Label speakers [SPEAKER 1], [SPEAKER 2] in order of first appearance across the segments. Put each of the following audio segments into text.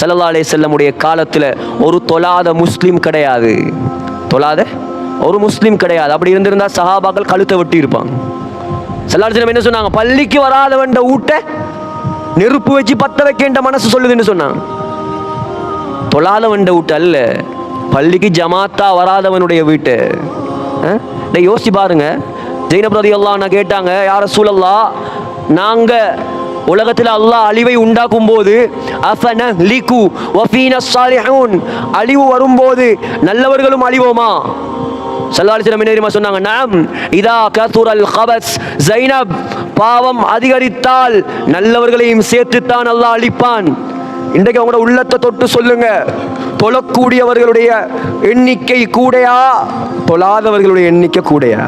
[SPEAKER 1] சல்லல்லா அலைஹி செல்லமுடைய காலத்தில் ஒரு தொழாத முஸ்லீம் கிடையாது. தொழாத ஒரு முஸ்லீம் கிடையாது. அப்படி இருந்திருந்தா சஹாபாக்கள் கழுத்தை வெட்டி இருப்பாங்க. சல்லாஹ் என்ன சொன்னாங்க? பள்ளிக்கு வராதவன் ஊட்ட நெருப்பு வச்சு பத்த வைக்கின்ற மனசு சொல்லுதுன்னு சொன்னாங்க. தொழாதவன் வீட்டு அல்ல. பள்ளிக்கு ஜமாத்தா வராதவனுடைய வீட்டு. யோசிச்சு பாருங்க. ஜெயினப் ரதி நான் கேட்டாங்க யார சூழல்லா நாங்கள் உலகத்தில் அல்லாஹ் அழிவை உண்டாக்கும் போது வஃபீன அழிவு வரும்போது நல்லவர்களும் அழிவோமா? சல்லாலிசிரம் என்ன சொன்னாங்க? நாம் இதா கத்துரல் கபஸ் ஜைனப் பாவம் அதிகரித்தால் நல்லவர்களையும் சேர்த்துத்தான் அல்லாஹ் அழிப்பான். இன்றைக்கு அவங்களோட உள்ளத்தை தொட்டு சொல்லுங்க. தொழக்கூடியவர்களுடைய எண்ணிக்கை கூடையா? தொழாதவர்களுடைய எண்ணிக்கை கூடையா?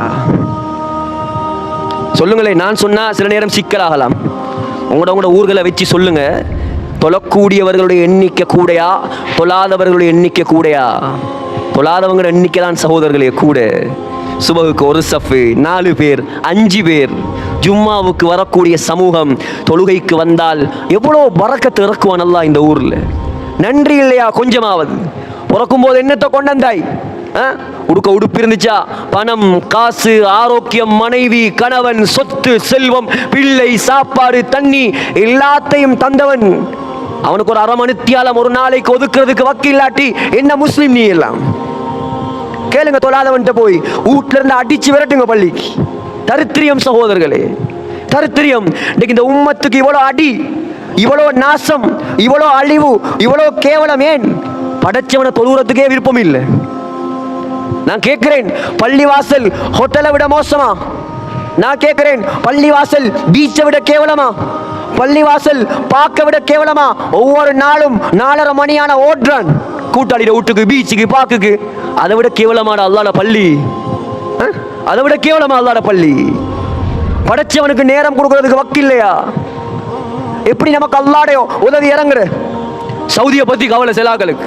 [SPEAKER 1] சொல்லுங்களேன் நான் சொன்னா சில நேரம் சிக்கலாகலாம். உங்களோட உங்களோட ஊர்களை வச்சு சொல்லுங்க. தொழக்கூடியவர்களுடைய எண்ணிக்கை கூடையா? தொழாதவர்களுடைய எண்ணிக்கை கூடையா? தொழாதவங்களோட எண்ணிக்கை தான் சகோதரர்களே கூட. சுபகுக்கு ஒரு சஃபு நாலு பேர் அஞ்சு பேர். ஜும்மாவுக்கு வரக்கூடிய சமூகம் தொழுகைக்கு வந்தால் எவ்வளோ பறக்கத்து இறக்குவான் நல்லா இந்த ஊரில்? நன்றி இல்லையா? கொஞ்சமாவது. பிறக்கும் போது என்னத்தை கொண்டாந்தாய் உடுக்க உடுப்பு இருந்துச்சா? பணம் காசு ஆரோக்கியம் மனைவி கணவன் சொத்து செல்வம் பிள்ளை சாப்பாடு தண்ணி எல்லாத்தையும் தந்தவன். அவனுக்கு ஒரு அரை மணித்தியாலம் ஒரு நாளைக்கு ஒதுக்குறதுக்கு வக்கில்லாட்டி என்ன முஸ்லீம் நீ எல்லாம்? கேளுங்க தொழாதவன்ட்ட போய். வீட்ல இருந்து அடிச்சு விரட்டுங்க பள்ளிக்கு. தரித்திரியம் சகோதரர்களே தரித்திரியம். இன்னைக்கு இந்த உம்மத்துக்கு இவ்வளோ அடி இவ்வளோ நாசம் இவ்வளோ அழிவு இவ்வளோ கேவலம் ஏன்? படைச்சவனை தொழுகிறதுக்கே விருப்பம் இல்லை. நான் கேட்கிறேன் பள்ளிவாசல் ஹோட்டலை விட மோசமா? நான் கேட்கிறேன் பள்ளிவாசல் பீச்சை விட கேவலமா? பள்ளிவாசல் பார்க்க விட கேவலமா? ஒவ்வொரு நாளும் நாலரை மணியான ஓடுறான் கூட்டாளிட வீட்டுக்கு பீச்சுக்கு பார்க்குக்கு அதை விட கேவலமான அல்லாட பள்ளி. அதை விட கேவலமா அல்லாட பள்ளி. படைச்சவனுக்கு நேரம் கொடுக்கறதுக்கு வக்கு இல்லையா? எப்படி நமக்கு அல்லாடைய உதவி இறங்குற சவுதியை பத்தி கவலை செலாக்களுக்கு.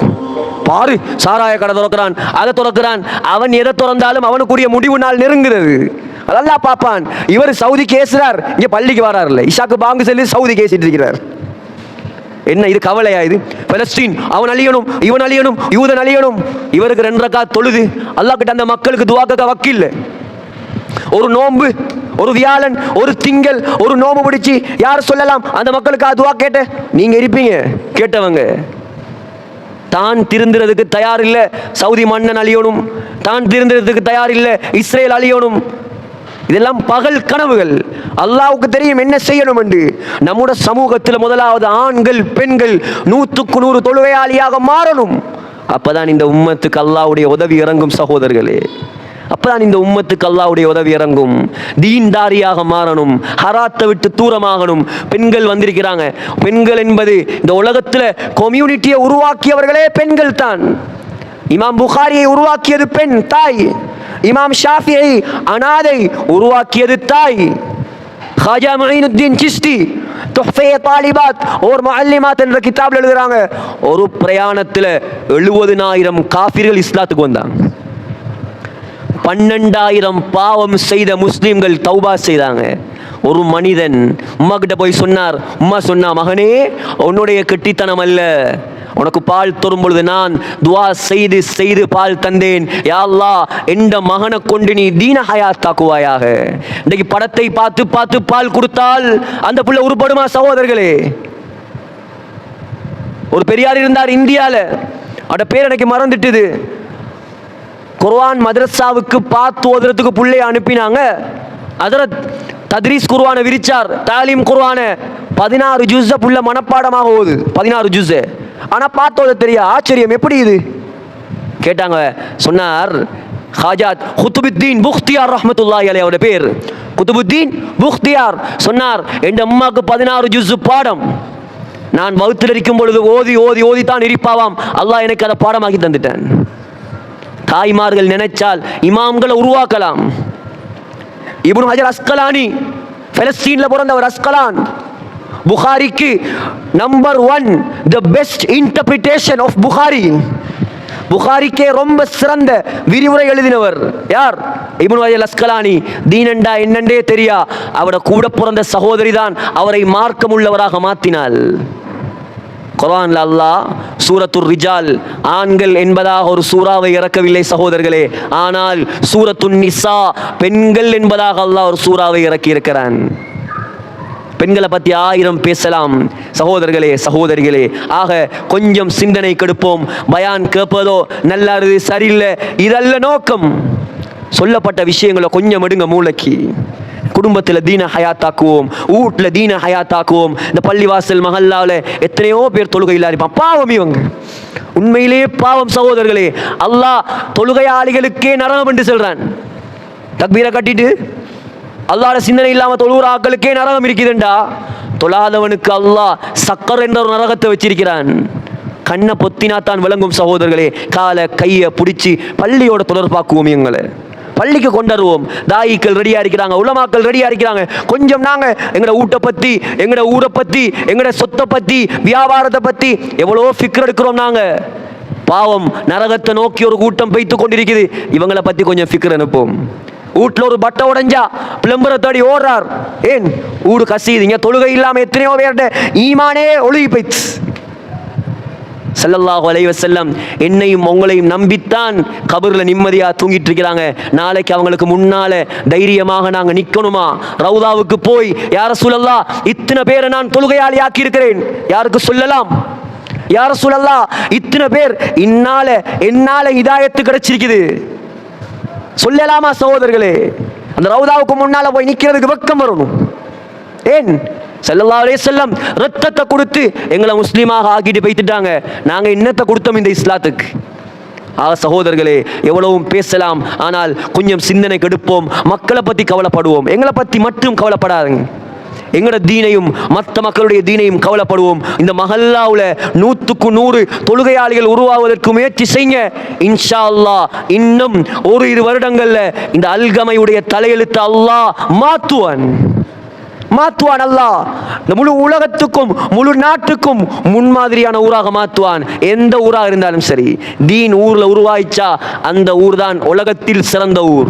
[SPEAKER 1] பாரு சாராய கடை திறக்கிறான் அதை திறக்கிறான். அவன் எதை திறந்தாலும் அவனுக்குரிய முடிவு நாள் நெருங்குறது அதெல்லாம் பார்ப்பான். இவர் சவுதி கேசுறார் இங்கே பள்ளிக்கு வராருல்ல. இஷாக்கு பாங்கு சொல்லி சவுதி கேசிட்டு இருக்கிறார். என்ன இது கவலையா இது? பலஸ்தீன் அவன் அழியணும் இவன் அழியணும் யூதன் அழியணும். இவருக்கு ரெண்டு ரக்கா தொழுது. அல்லாஹ் கிட்ட அந்த மக்களுக்கு துவாக்க வக்கில்லை ஒரு நோன்பு ஒரு வியாழன் ஒரு திங்கள் ஒரு நோம்பு பிடிச்சி யார் சொல்லலாம்? அந்த மக்களுக்கு அதுவா கேட்ட நீங்க இருப்பீங்க. கேட்டவங்க. தான் திருந்துறதுக்கு தயார் இல்லை சவுதி மன்னன் அழியணும் தான் திருந்துறதுக்கு தயார் இல்லை இஸ்ரேல் அழியணும். இதெல்லாம் பகல் கனவுகள். அல்லாவுக்கு தெரியும் என்ன செய்யணும் என்று. நம்முடைய சமூகத்தில் முதலாவது ஆண்கள் பெண்கள் நூற்றுக்கு நூறு தொழுவையாளியாக மாறணும். அப்பதான் இந்த உம்மத்துக்கு அல்லாவுடைய உதவி இறங்கும் சகோதரர்களே. அப்பதான் இந்த உம்மத்துக்கு அல்லாவுடைய உதவி இறங்கும். தீன்தாரியாக மாறணும். ஹராத்தை விட்டு தூரமாகணும். பெண்கள் வந்திருக்கிறாங்க. பெண்கள் என்பது இந்த உலகத்தில் கம்யூனிட்டியை உருவாக்கியவர்களே பெண்கள் தான். இமாம் புகாரியை உருவாக்கியது பெண் தாய். இமாம் ஷாஃபியை அனாதை உருவாக்கியது தாய். ஹாஜா மொயினுத்தீன் சிஸ்தி தொஃபே தாலிபாத் ஓர் முஅல்லிமாத் என்ற கிதாபில் எழுதுறாங்க. ஒரு பிரயாணத்தில் எழுபதுனாயிரம் காஃபிர்கள் இஸ்லாத்துக்கு வந்தாங்க. பன்னெண்டாயிரம் பாவம் செய்த முஸ்லீம்கள் தௌபா செய்தாங்க. ஒரு மனிதன் உம்மா கிட்ட போய் சொன்னார் உம்மா சொன்னா மகனே உன்னுடைய கெட்டித்தனம் அல்ல. உனக்கு பால் தரும் பொழுது நான் துவா செய்து செய்து பால் தந்தேன். யா எந்த மகனை கொண்டு நீ தீன ஹயாத்தாக்குவாயாக. இன்னைக்கு படத்தை பார்த்து பார்த்து பால் கொடுத்தால் அந்த பிள்ளை உருப்படுமா சகோதரர்களே? ஒரு பெரியார் இருந்தார் இந்தியாவில் அவட பேர் எனக்கு மறந்துட்டுது. குர்வான் மதரசாவுக்கு பார்த்து ஓதுறதுக்கு பிள்ளைய அனுப்பினாங்க. அதரத் தத்ரீஸ் குர்வானை விரிச்சார். தாலீம் குர்வானை பதினாறு ஜூஸ புள்ள மனப்பாடமாக ஓது. பதினாறு ஜூஸு. ஆனால் பார்த்தோது தெரியா? ஆச்சரியம். எப்படி இது? கேட்டாங்க. சொன்னார் ஹாஜாத் குத்துபுத்தீன் புக்தியார் ரஹ்மத்துல்லாஹி அலைஹி அவருடைய பேர். குத்துபுத்தீன் புக்தியார் சொன்னார் என் அம்மாவுக்கு பதினாறு ஜூஸு பாடம். நான் வகுத்தில் இருக்கும் பொழுது ஓதி ஓதி ஓதி தான் இருப்பாவாம். அல்லாஹ் எனக்கு அதை பாடமாக்கி தந்துட்டேன். தாய்மார்கள் நினைச்சால் இமாம்களை உருவாக்கலாம். இப்னு ஹஜர் அஸ்கலானி பலஸ்தீன்ல பிறந்தவர் Ashkelon. புகாரிக்கு number one the best interpretation of Bukhari. புகாரிக்கே ரொம்ப சிறந்த விரிவுரை எழுதினவர் யார்? இபுன் வாயல் அஸ்கலானி. தீனண்டா என்னண்டே தெரியா? அவட கூட பிறந்த சகோதரி தான் அவரை மார்க்கமுள்ளவராக மாற்றினாள் குரான் அல்லாஹ் சூரத்துர் ரிஜால் ஆண்கள் என்பதாக ஒரு சூறாவை இறக்கவில்லை சகோதரர்களே. ஆனால் சூரத்துன் நிசா பெண்கள் என்பதாக அல்லாஹ் ஒரு சூறாவை இறக்கி இருக்கிறான் பெண்களை பற்றி ஆயிரம் பேசலாம். சகோதரர்களே சகோதரிகளே ஆக கொஞ்சம் சிந்தனை கெடுப்போம். பயான் கேட்பதோ நல்லா இருக்குது சரியில்லை இதல்ல நோக்கம். சொல்லப்பட்ட விஷயங்களை கொஞ்சம் எடுங்க மூளைக்கு. குடும்பத்தில் தீன ஹயாத்தாக்குவோம். வீட்டில் தீன ஹயாத்தாக்குவோம். இந்த பள்ளிவாசல் மஹல்லாவில் எத்தனையோ பேர் தொழுகை இல்லா இருப்பான். பாவம் இவங்க. உண்மையிலேயே பாவம் சகோதரர்களே அல்லாஹ் தொழுகையாளிகளுக்கே நரகம் என்று சொல்கிறான் தக்பீரை கட்டிட்டு அல்லாட சிந்தனை இல்லாமல் தொழுகிற ஆக்களுக்கே நரகம் இருக்குதுண்டா. தொழாதவனுக்கு அல்லாஹ் சக்கர் என்ற ஒரு நரகத்தை வச்சிருக்கிறான். கண்ணை பொத்தினா தான் விளங்கும் சகோதரர்களே காலை கையை பிடிச்சி பள்ளியோட தொடர்பாக்குவோம் எங்களை பள்ளிக்கு கொண்டு வருவோம் தாயிக்கள் ரெடியாக இருக்கிறாங்க உலமாக்கள் ரெடியாக இருக்கிறாங்க. கொஞ்சம் நாங்கள் எங்களோட வீட்டை பற்றி எங்களோட ஊரை பற்றி எங்களோட சொத்தை பற்றி வியாபாரத்தை பற்றி எவ்வளோ ஃபிக்ர் எடுக்கிறோம் நாங்கள் பாவம் நரகத்தை நோக்கி ஒரு கூட்டம் பெய்த்து கொண்டிருக்குது. இவங்களை பற்றி கொஞ்சம் ஃபிக்ர் அனுப்புவோம். வீட்டில் ஒரு பட்டை உடைஞ்சா பிளம்பரை தேடி ஓடுறார். ஏன்? ஊடு கசியுதுங்க தொழுகை இல்லாமல் எத்தனையோ பேர்கிட்ட ஈமானே ஒழுகி போயிடுச்சு. ஸல்லல்லாஹு அலைவ செல்லம் என்னையும் உங்களையும் நம்பித்தான் கபரில் நிம்மதியாக தூங்கிட்டு இருக்கிறாங்க. நாளைக்கு அவங்களுக்கு முன்னால தைரியமாக நாங்கள் நிற்கணுமா ரவுதாவுக்கு போய் யார சூழல்லா இத்தனை பேரை நான் தொழுகையாளி ஆக்கி இருக்கிறேன் யாருக்கு சொல்லலாம்? யார சூழல்லா இத்தனை பேர் இன்னால என்னால இதாயத்து கிடைச்சிருக்குது. சொல்லலாமா சகோதரர்களே? அந்த ரவுதாவுக்கு முன்னால போய் நிற்கிறதுக்கு வெக்கம் வரணும். ஏன்? செல்லல்லா அலே செல்லம் ரத்தத்தை கொடுத்து எங்களை முஸ்லீமாக ஆக்கிட்டு போய்த்துட்டாங்க. நாங்கள் இன்னத்தை கொடுத்தோம் இந்த இஸ்லாத்துக்கு. ஆக சகோதரர்களே எவ்வளவும் பேசலாம் ஆனால் கொஞ்சம் சிந்தனை கெடுப்போம் மக்களை பற்றி கவலைப்படுவோம். எங்களை பற்றி மட்டும் கவலைப்படாதுங்க. எங்களோட தீனையும் மற்ற மக்களுடைய தீனையும் கவலைப்படுவோம். இந்த மஹல்லாவில் நூற்றுக்கு நூறு தொழுகையாளிகள் உருவாவதற்கு முயற்சி செய்ய இன்ஷா அல்லாஹ் இன்னும் ஒரு இரு வருடங்களில் இந்த அல்கமையுடைய தலையெழுத்து அல்லாஹ் மாத்துவன். மாற்றுவான் அல்லாஹ். இந்த முழு உலகத்துக்கும் முழு நாட்டுக்கும் முன்மாதிரியான ஊராக மாற்றுவான் எந்த ஊராக இருந்தாலும் சரி தீன் ஊரில் உருவாயிச்சா அந்த ஊர் தான் உலகத்தில் சிறந்த ஊர்.